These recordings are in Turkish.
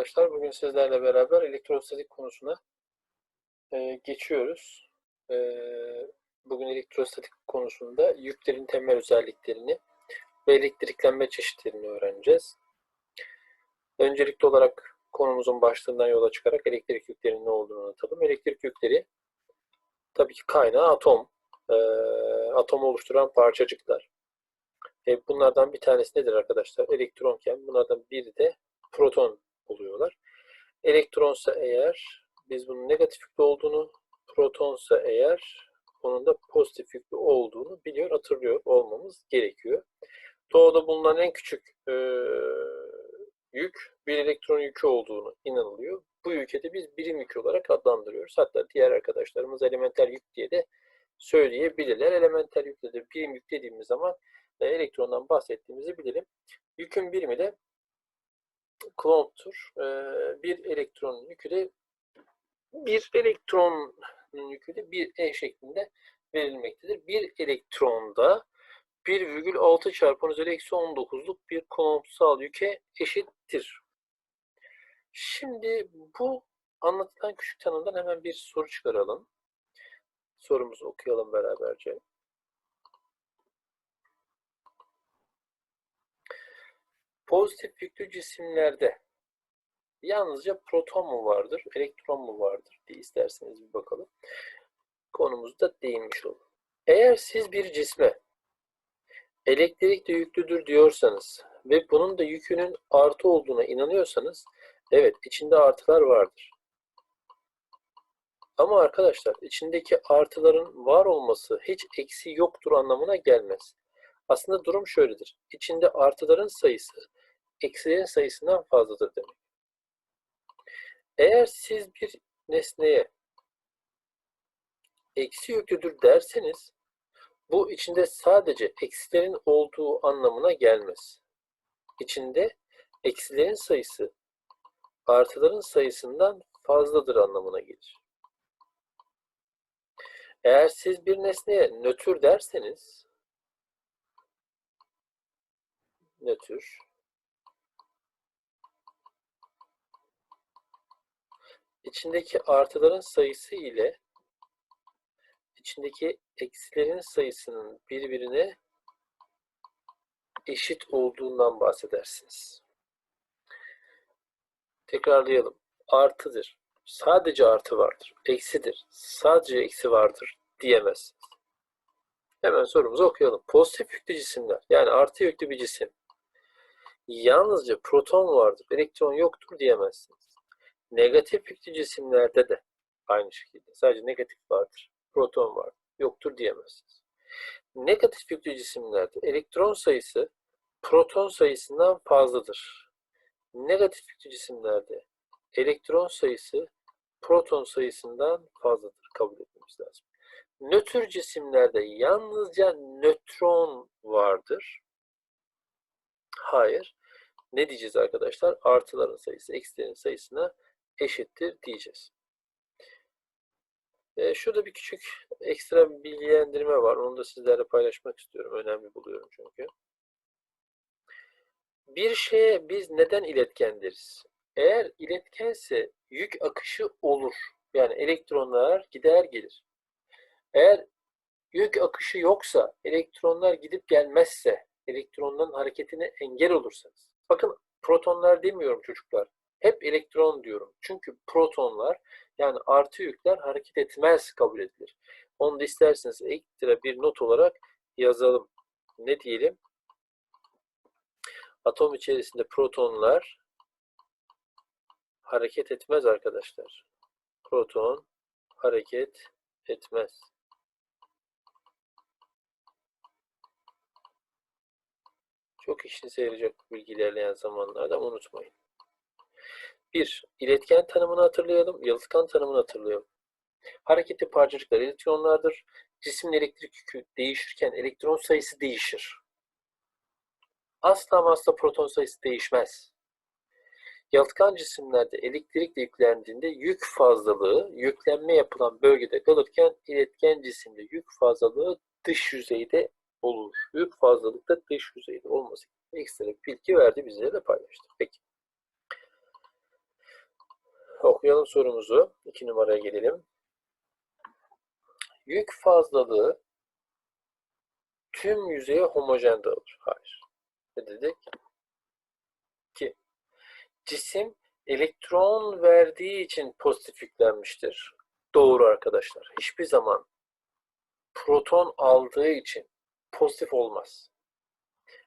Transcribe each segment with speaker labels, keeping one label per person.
Speaker 1: arkadaşlar. Bugün sizlerle beraber elektrostatik konusuna e, geçiyoruz. E, bugün elektrostatik konusunda yüklerin temel özelliklerini ve elektriklenme çeşitlerini öğreneceğiz. Öncelikli olarak konumuzun başlığından yola çıkarak elektrik yüklerinin ne olduğunu anlatalım. Elektrik yükleri tabii ki kaynağı atom. E, atomu oluşturan parçacıklar. E, bunlardan bir tanesi nedir arkadaşlar? Elektronken bunlardan biri de proton oluyorlar. Elektronsa eğer biz bunun negatif yüklü olduğunu, protonsa eğer onun da pozitif yüklü olduğunu biliyor, hatırlıyor olmamız gerekiyor. Doğada bulunan en küçük e, yük bir elektron yükü olduğunu inanılıyor. Bu yüke de biz birim yük olarak adlandırıyoruz. Hatta diğer arkadaşlarımız elementer yük diye de söyleyebilirler. Elementer yükle de birim yük dediğimiz zaman e, elektrondan bahsettiğimizi bilelim. Yükün birimi de Coulomb'tur. E, bir elektron yükü de bir elektron yükü de bir E şeklinde verilmektedir. Bir elektronda 1,6 çarpı 10 üzeri eksi 19'luk bir Coulomb'sal yüke eşittir. Şimdi bu anlatılan küçük tanımdan hemen bir soru çıkaralım. Sorumuzu okuyalım beraberce. Pozitif yüklü cisimlerde yalnızca proton mu vardır, elektron mu vardır diye isterseniz bir bakalım. Konumuzda değinmiş olun. Eğer siz bir cisme elektrik de yüklüdür diyorsanız ve bunun da yükünün artı olduğuna inanıyorsanız evet içinde artılar vardır. Ama arkadaşlar içindeki artıların var olması hiç eksi yoktur anlamına gelmez. Aslında durum şöyledir. İçinde artıların sayısı eksilerin sayısından fazladır demek. Eğer siz bir nesneye eksi yüklüdür derseniz bu içinde sadece eksilerin olduğu anlamına gelmez. İçinde eksilerin sayısı artıların sayısından fazladır anlamına gelir. Eğer siz bir nesneye nötr derseniz nötr içindeki artıların sayısı ile içindeki eksilerin sayısının birbirine eşit olduğundan bahsedersiniz. Tekrarlayalım. Artıdır. Sadece artı vardır. Eksidir. Sadece eksi vardır diyemezsiniz. Hemen sorumuzu okuyalım. Pozitif yüklü cisimler yani artı yüklü bir cisim yalnızca proton vardır, elektron yoktur diyemezsiniz. Negatif yüklü cisimlerde de aynı şekilde sadece negatif vardır, proton var, yoktur diyemezsiniz. Negatif yüklü cisimlerde elektron sayısı proton sayısından fazladır. Negatif yüklü cisimlerde elektron sayısı proton sayısından fazladır kabul etmemiz lazım. Nötr cisimlerde yalnızca nötron vardır. Hayır. Ne diyeceğiz arkadaşlar? Artıların sayısı eksilerin sayısına eşittir diyeceğiz. E, şurada bir küçük ekstra bir bilgilendirme var. Onu da sizlerle paylaşmak istiyorum. Önemli buluyorum çünkü. Bir şeye biz neden iletken deriz? Eğer iletkense yük akışı olur. Yani elektronlar gider gelir. Eğer yük akışı yoksa, elektronlar gidip gelmezse, elektronların hareketine engel olursanız. Bakın protonlar demiyorum çocuklar. Hep elektron diyorum. Çünkü protonlar yani artı yükler hareket etmez kabul edilir. Onu da isterseniz ekstra bir not olarak yazalım. Ne diyelim? Atom içerisinde protonlar hareket etmez arkadaşlar. Proton hareket etmez. Çok işinize yarayacak bilgi ilerleyen zamanlarda unutmayın. Bir, iletken tanımını hatırlayalım, yalıtkan tanımını hatırlayalım. Hareketli parçacıklar elektronlardır. Cismin elektrik yükü değişirken elektron sayısı değişir. Asla ama asla proton sayısı değişmez. Yalıtkan cisimlerde elektrikle yüklendiğinde yük fazlalığı yüklenme yapılan bölgede kalırken iletken cisimde yük fazlalığı dış yüzeyde olur. Yük fazlalıkta dış yüzeyde olması ekstra bilgi verdi bizlere de paylaştı. Peki. Okuyalım sorumuzu. İki numaraya gelelim. Yük fazlalığı tüm yüzeye homojen dağılır. Hayır. Ne dedik? Ki cisim elektron verdiği için pozitif yüklenmiştir. Doğru arkadaşlar. Hiçbir zaman proton aldığı için pozitif olmaz.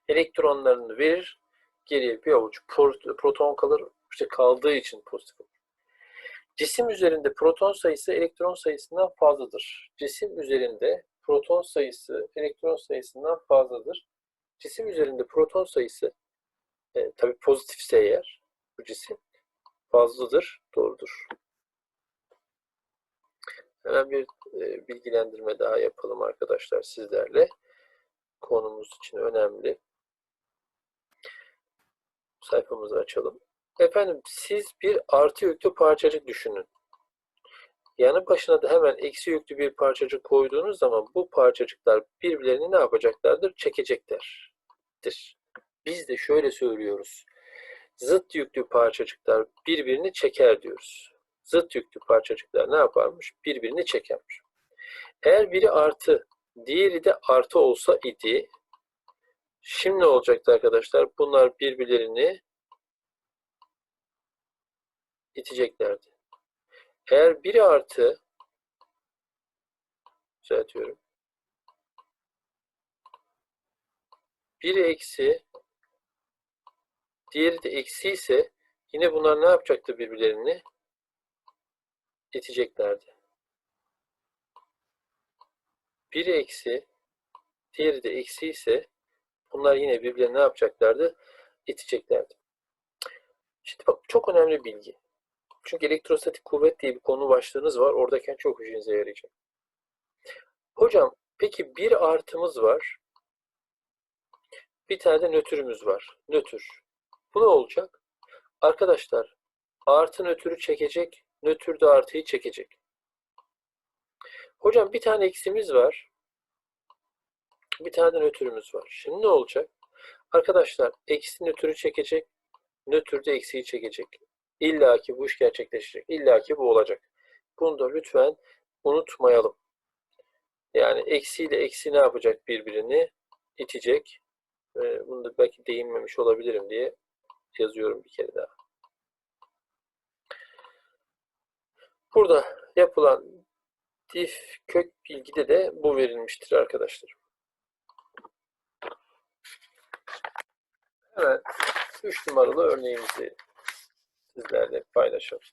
Speaker 1: Elektronlarını verir, geriye bir avuç proton kalır. İşte kaldığı için pozitif olur. Cisim üzerinde proton sayısı elektron sayısından fazladır. Cisim üzerinde proton sayısı elektron sayısından fazladır. Cisim üzerinde proton sayısı e, tabi pozitifse eğer bu cisim fazladır, doğrudur. Hemen bir e, bilgilendirme daha yapalım arkadaşlar sizlerle. Konumuz için önemli. Sayfamızı açalım. Efendim siz bir artı yüklü parçacık düşünün. Yanı başına da hemen eksi yüklü bir parçacık koyduğunuz zaman bu parçacıklar birbirlerini ne yapacaklardır? Çekeceklerdir. Biz de şöyle söylüyoruz. Zıt yüklü parçacıklar birbirini çeker diyoruz. Zıt yüklü parçacıklar ne yaparmış? Birbirini çekermiş. Eğer biri artı, diğeri de artı olsa idi, şimdi ne olacaktı arkadaşlar? Bunlar birbirlerini iteceklerdi. Eğer biri artı düzeltiyorum. Biri eksi diğeri de eksi ise yine bunlar ne yapacaktı birbirlerini? iteceklerdi. Biri eksi diğeri de eksi ise bunlar yine birbirlerini ne yapacaklardı? İteceklerdi. Şimdi bak çok önemli bilgi. Çünkü elektrostatik kuvvet diye bir konu başlığınız var. Oradayken çok işinize yarayacak. Hocam peki bir artımız var. Bir tane de nötrümüz var. Nötr. Bu ne olacak? Arkadaşlar artı nötrü çekecek. Nötr de artıyı çekecek. Hocam bir tane eksimiz var. Bir tane de nötrümüz var. Şimdi ne olacak? Arkadaşlar eksi nötrü çekecek. Nötr de eksiyi çekecek. İlla ki bu iş gerçekleşecek. İlla ki bu olacak. Bunu da lütfen unutmayalım. Yani eksi ile eksi ne yapacak birbirini? itecek. Bunu da belki değinmemiş olabilirim diye yazıyorum bir kere daha. Burada yapılan dif kök bilgide de bu verilmiştir arkadaşlar. Hemen 3 numaralı örneğimizi sizlerle paylaşalım.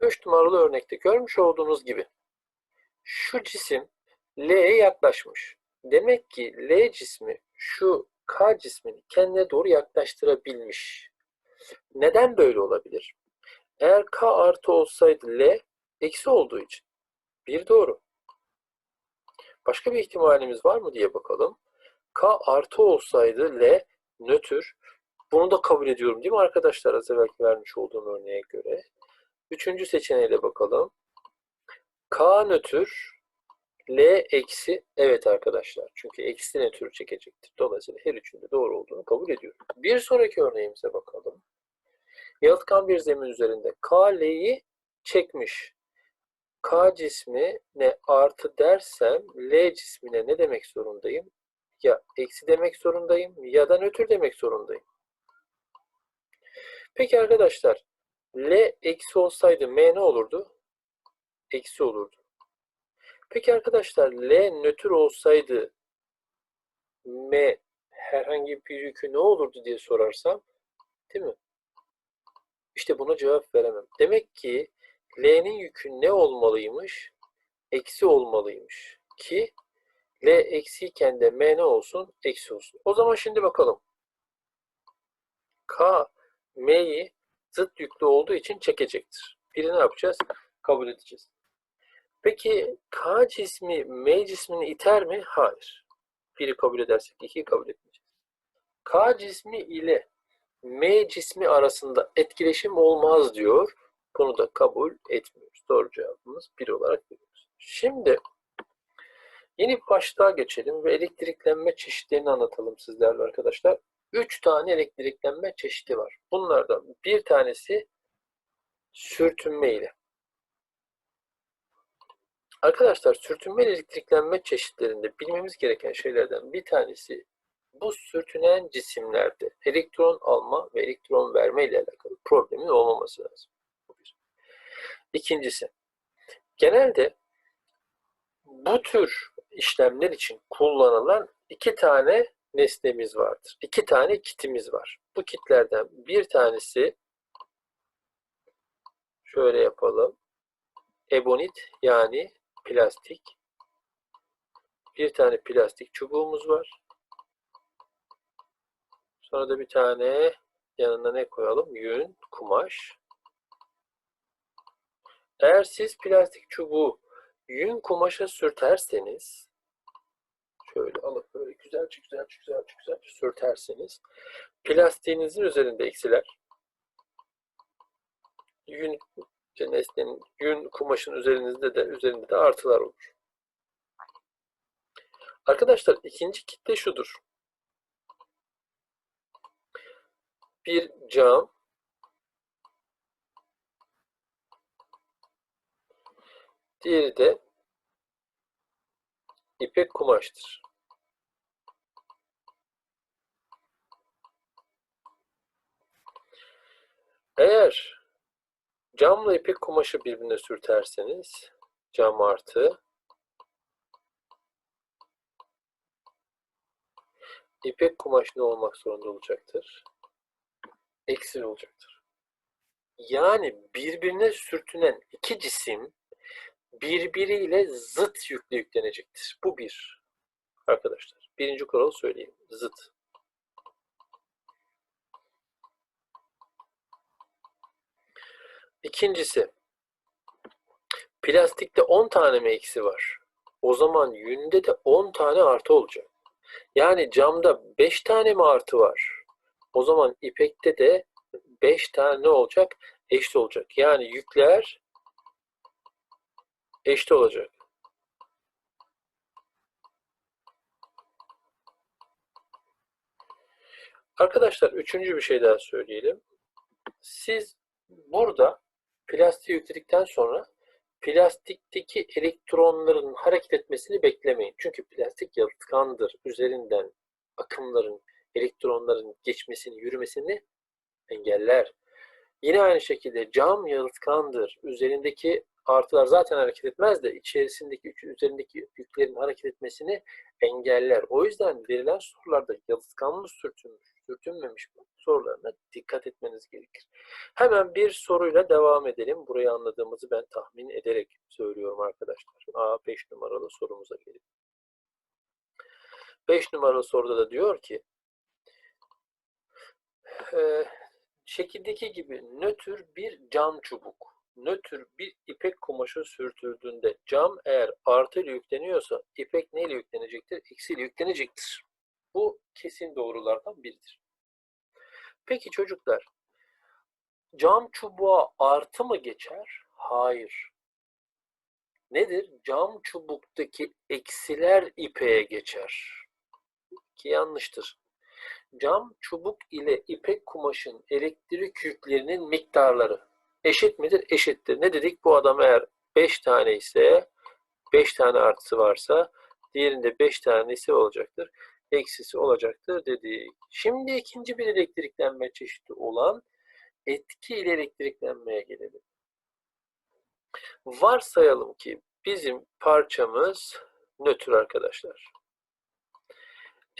Speaker 1: Üç numaralı örnekte görmüş olduğunuz gibi şu cisim L'ye yaklaşmış. Demek ki L cismi şu K cismini kendine doğru yaklaştırabilmiş. Neden böyle olabilir? Eğer K artı olsaydı L eksi olduğu için. Bir doğru. Başka bir ihtimalimiz var mı diye bakalım. K artı olsaydı L nötr. Bunu da kabul ediyorum değil mi arkadaşlar? Az evvel vermiş olduğum örneğe göre. Üçüncü seçeneğe de bakalım. K nötr L eksi evet arkadaşlar. Çünkü eksi nötrü çekecektir. Dolayısıyla her üçünde doğru olduğunu kabul ediyorum. Bir sonraki örneğimize bakalım. Yalıtkan bir zemin üzerinde K L'yi çekmiş. K cismine artı dersem L cismine ne demek zorundayım? Ya eksi demek zorundayım ya da nötr demek zorundayım. Peki arkadaşlar L eksi olsaydı M ne olurdu? Eksi olurdu. Peki arkadaşlar L nötr olsaydı M herhangi bir yükü ne olurdu diye sorarsam değil mi? İşte buna cevap veremem. Demek ki L'nin yükü ne olmalıymış? Eksi olmalıymış. Ki L eksiyken de M ne olsun? Eksi olsun. O zaman şimdi bakalım. K M'yi zıt yüklü olduğu için çekecektir. Biri ne yapacağız? Kabul edeceğiz. Peki K cismi M cismini iter mi? Hayır. Biri kabul edersek ikiyi kabul etmeyeceğiz. K cismi ile M cismi arasında etkileşim olmaz diyor. Bunu da kabul etmiyoruz. Doğru cevabımız bir olarak veriyoruz. Şimdi Yeni bir başlığa geçelim ve elektriklenme çeşitlerini anlatalım sizlerle arkadaşlar. Üç tane elektriklenme çeşidi var. Bunlardan bir tanesi sürtünme ile. Arkadaşlar sürtünme elektriklenme çeşitlerinde bilmemiz gereken şeylerden bir tanesi bu sürtünen cisimlerde elektron alma ve elektron verme ile alakalı problemin olmaması lazım. İkincisi, genelde bu tür işlemler için kullanılan iki tane nesnemiz vardır. İki tane kitimiz var. Bu kitlerden bir tanesi şöyle yapalım. Ebonit yani plastik. Bir tane plastik çubuğumuz var. Sonra da bir tane yanına ne koyalım? Yün, kumaş. Eğer siz plastik çubuğu yün kumaşa sürterseniz şöyle alıp böyle güzelce güzelce güzelce güzelce sürterseniz plastiğinizin üzerinde eksiler yün nesnenin yün kumaşın üzerinizde de üzerinde de artılar olur. Arkadaşlar ikinci kitle şudur. Bir cam Diğeri de ipek kumaştır. Eğer camla ipek kumaşı birbirine sürterseniz cam artı ipek kumaş ne olmak zorunda olacaktır? Eksi olacaktır. Yani birbirine sürtünen iki cisim birbiriyle zıt yükle yüklenecektir. Bu bir. Arkadaşlar. Birinci kuralı söyleyeyim. Zıt. İkincisi. Plastikte 10 tane mi eksi var? O zaman yünde de 10 tane artı olacak. Yani camda 5 tane mi artı var? O zaman ipekte de 5 tane ne olacak? Eşit olacak. Yani yükler eşit olacak. Arkadaşlar üçüncü bir şey daha söyleyelim. Siz burada plastiği yükledikten sonra plastikteki elektronların hareket etmesini beklemeyin. Çünkü plastik yalıtkandır. Üzerinden akımların, elektronların geçmesini, yürümesini engeller. Yine aynı şekilde cam yalıtkandır. Üzerindeki artılar zaten hareket etmez de içerisindeki üzerindeki yüklerin hareket etmesini engeller. O yüzden verilen sorularda yalıtkanlı sürtünmüş, sürtünmemiş sorularına dikkat etmeniz gerekir. Hemen bir soruyla devam edelim. Burayı anladığımızı ben tahmin ederek söylüyorum arkadaşlar. A 5 numaralı sorumuza gelin. 5 numaralı soruda da diyor ki e, şekildeki gibi nötr bir cam çubuk nötr bir ipek kumaşı sürtüldüğünde cam eğer artı yükleniyorsa ipek neyle yüklenecektir? Eksi ile yüklenecektir. Bu kesin doğrulardan biridir. Peki çocuklar, cam çubuğa artı mı geçer? Hayır. Nedir? Cam çubuktaki eksiler ipeğe geçer. Ki yanlıştır. Cam çubuk ile ipek kumaşın elektrik yüklerinin miktarları eşit midir? Eşittir. Ne dedik? Bu adam eğer 5 tane ise 5 tane artısı varsa diğerinde 5 tanesi olacaktır. Eksisi olacaktır dedik. Şimdi ikinci bir elektriklenme çeşidi olan etki ile elektriklenmeye gelelim. Varsayalım ki bizim parçamız nötr arkadaşlar.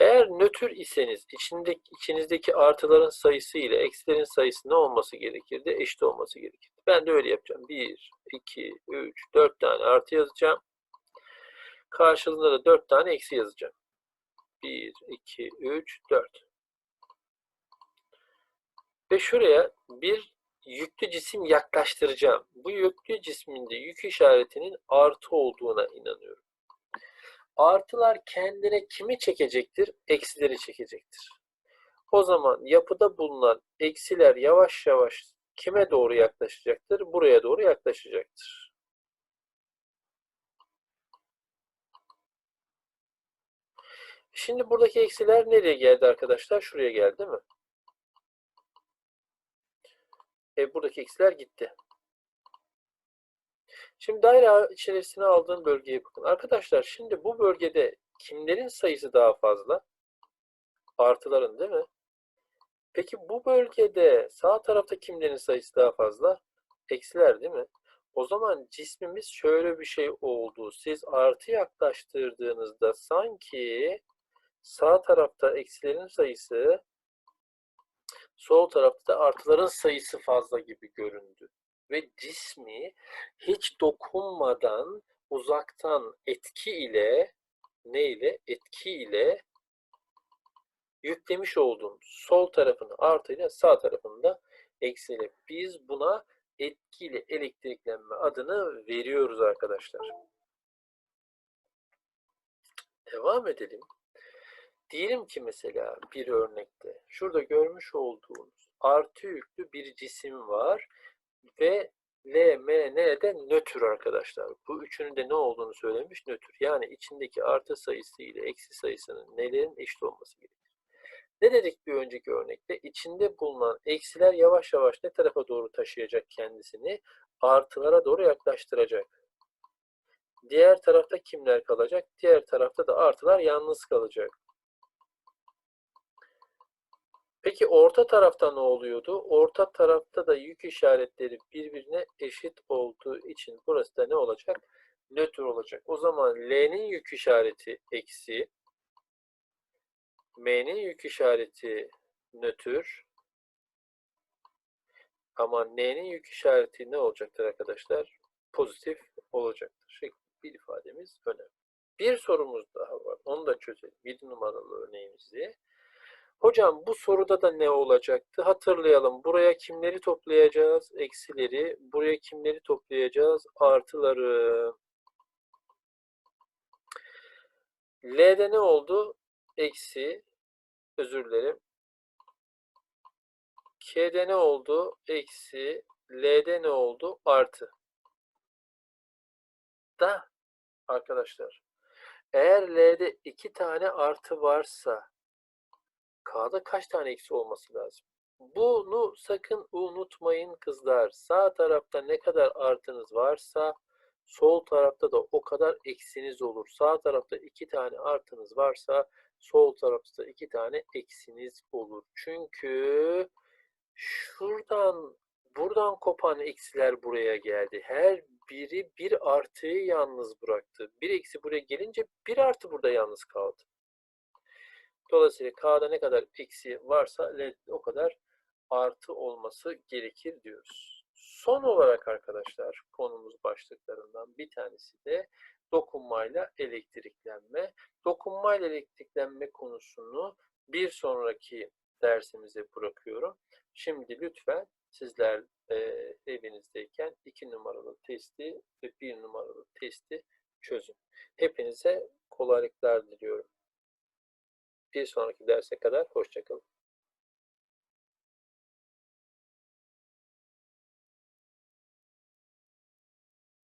Speaker 1: Eğer nötr iseniz içindeki, içinizdeki artıların sayısı ile eksilerin sayısı ne olması gerekirdi? Eşit olması gerekirdi. Ben de öyle yapacağım. 1, 2, 3, 4 tane artı yazacağım. Karşılığında da 4 tane eksi yazacağım. 1, 2, 3, 4. Ve şuraya bir yüklü cisim yaklaştıracağım. Bu yüklü cisminde yük işaretinin artı olduğuna inanıyorum. Artılar kendine kimi çekecektir? Eksileri çekecektir. O zaman yapıda bulunan eksiler yavaş yavaş kime doğru yaklaşacaktır? Buraya doğru yaklaşacaktır. Şimdi buradaki eksiler nereye geldi arkadaşlar? Şuraya geldi değil mi? E, buradaki eksiler gitti. Şimdi daire içerisine aldığım bölgeye bakın. Arkadaşlar şimdi bu bölgede kimlerin sayısı daha fazla? Artıların değil mi? Peki bu bölgede sağ tarafta kimlerin sayısı daha fazla? Eksiler değil mi? O zaman cismimiz şöyle bir şey oldu. Siz artı yaklaştırdığınızda sanki sağ tarafta eksilerin sayısı sol tarafta da artıların sayısı fazla gibi göründü. Ve cismi hiç dokunmadan uzaktan etki ile ne ile? Etki ile yüklemiş olduğum sol tarafını artıyla sağ tarafını da eksiyle. Biz buna etkili elektriklenme adını veriyoruz arkadaşlar. Devam edelim. Diyelim ki mesela bir örnekte şurada görmüş olduğunuz artı yüklü bir cisim var ve L, M, N de nötr arkadaşlar. Bu üçünün de ne olduğunu söylemiş nötr. Yani içindeki artı sayısı ile eksi sayısının nelerin eşit olması gerekir. Ne dedik bir önceki örnekte? İçinde bulunan eksiler yavaş yavaş ne tarafa doğru taşıyacak kendisini? Artılara doğru yaklaştıracak. Diğer tarafta kimler kalacak? Diğer tarafta da artılar yalnız kalacak. Peki orta tarafta ne oluyordu? Orta tarafta da yük işaretleri birbirine eşit olduğu için burası da ne olacak? Nötr olacak. O zaman L'nin yük işareti eksi, M'nin yük işareti nötr, ama N'nin yük işareti ne olacaktır arkadaşlar? Pozitif olacaktır. Şeklinde bir ifademiz önemli. Bir sorumuz daha var. Onu da çözelim. 7 numaralı örneğimizi. Hocam bu soruda da ne olacaktı? Hatırlayalım. Buraya kimleri toplayacağız? Eksileri. Buraya kimleri toplayacağız? Artıları. L'de ne oldu? Eksi. Özür dilerim. K'de ne oldu? Eksi. L'de ne oldu? Artı. Da arkadaşlar. Eğer L'de iki tane artı varsa K'da kaç tane eksi olması lazım? Bunu sakın unutmayın kızlar. Sağ tarafta ne kadar artınız varsa sol tarafta da o kadar eksiniz olur. Sağ tarafta iki tane artınız varsa sol tarafta da iki tane eksiniz olur. Çünkü şuradan buradan kopan eksiler buraya geldi. Her biri bir artıyı yalnız bıraktı. Bir eksi buraya gelince bir artı burada yalnız kaldı. Dolayısıyla K'da ne kadar eksi varsa L'de o kadar artı olması gerekir diyoruz. Son olarak arkadaşlar konumuz başlıklarından bir tanesi de dokunmayla elektriklenme. Dokunmayla elektriklenme konusunu bir sonraki dersimize bırakıyorum. Şimdi lütfen sizler e, evinizdeyken iki numaralı testi ve bir numaralı testi çözün. Hepinize kolaylıklar diliyorum. Bir sonraki derse kadar hoşçakalın.